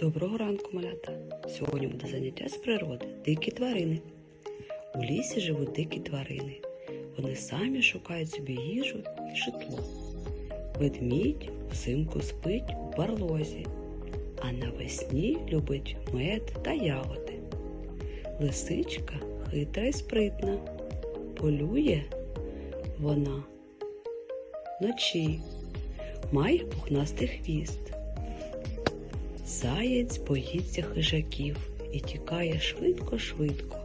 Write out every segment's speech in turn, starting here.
Доброго ранку, малята! Сьогодні буде заняття з природи дикі тварини. У лісі живуть дикі тварини. Вони самі шукають собі їжу і житло. Ведмідь взимку спить у барлозі, а навесні любить мед та ягоди. Лисичка хитра й спритна. Полює вона вночі, має пухнастий хвіст. Заєць боїться хижаків і тікає швидко-швидко.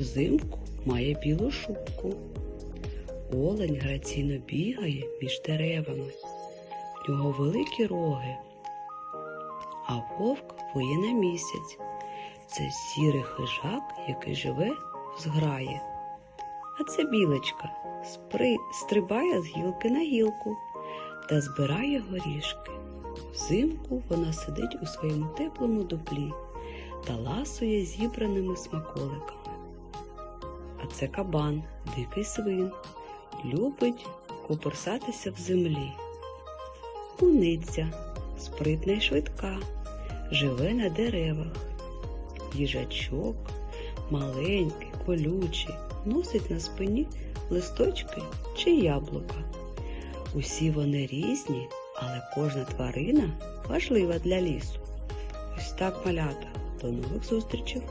Взимку має білу шубку. Олень граційно бігає між деревами. В нього великі роги. А вовк воє на місяць. Це сірий хижак, який живе в зграї. А це білочка спри... стрибає з гілки на гілку та збирає горішки. Взимку вона сидить у своєму теплому дуплі та ласує зібраними смаколиками. А це кабан, дикий свин, любить куперсатися в землі. Куниця спритна й швидка, живе на деревах. Їжачок маленький, колючий, носить на спині листочки чи яблука. Усі вони різні, але кожна тварина важлива для лісу. Ось так малята. До нових зустрічей!